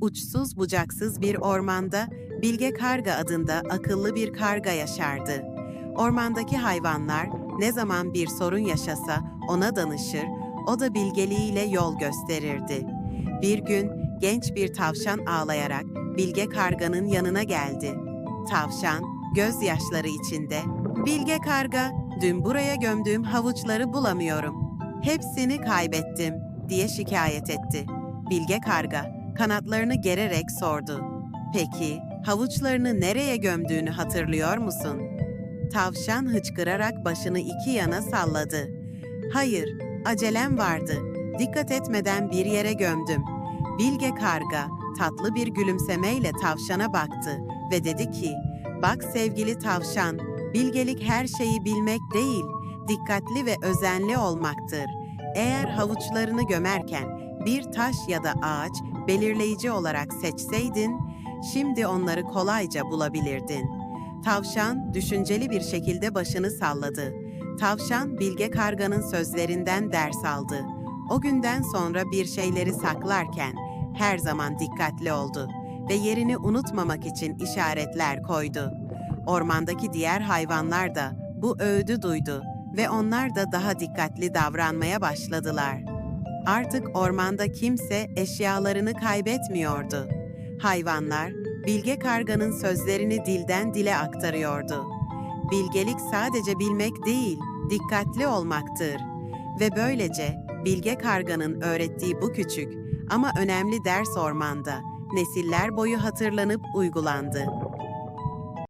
uçsuz bucaksız bir ormanda Bilge Karga adında akıllı bir karga yaşardı. Ormandaki hayvanlar ne zaman bir sorun yaşasa ona danışır, o da bilgeliğiyle yol gösterirdi. Bir gün genç bir tavşan ağlayarak Bilge Karga'nın yanına geldi. Tavşan gözyaşları içinde "Bilge Karga, dün buraya gömdüğüm havuçları bulamıyorum. Hepsini kaybettim." diye şikayet etti. Bilge Karga kanatlarını gererek sordu. "Peki, havuçlarını nereye gömdüğünü hatırlıyor musun?" Tavşan hıçkırarak başını iki yana salladı. "Hayır, acelem vardı. Dikkat etmeden bir yere gömdüm." Bilge Karga tatlı bir gülümsemeyle tavşana baktı ve dedi ki, "Bak sevgili tavşan, bilgelik her şeyi bilmek değil, dikkatli ve özenli olmaktır. Eğer havuçlarını gömerken bir taş ya da ağaç belirleyici olarak seçseydin, şimdi onları kolayca bulabilirdin." Tavşan düşünceli bir şekilde başını salladı. Tavşan Bilge Karga'nın sözlerinden ders aldı. O günden sonra bir şeyleri saklarken her zaman dikkatli oldu ve yerini unutmamak için işaretler koydu. Ormandaki diğer hayvanlar da bu öğüdü duydu ve onlar da daha dikkatli davranmaya başladılar. Artık ormanda kimse eşyalarını kaybetmiyordu. Hayvanlar Bilge Karga'nın sözlerini dilden dile aktarıyordu. Bilgelik sadece bilmek değil, dikkatli olmaktır. Ve böylece Bilge Karga'nın öğrettiği bu küçük ama önemli ders ormanda nesiller boyu hatırlanıp uygulandı.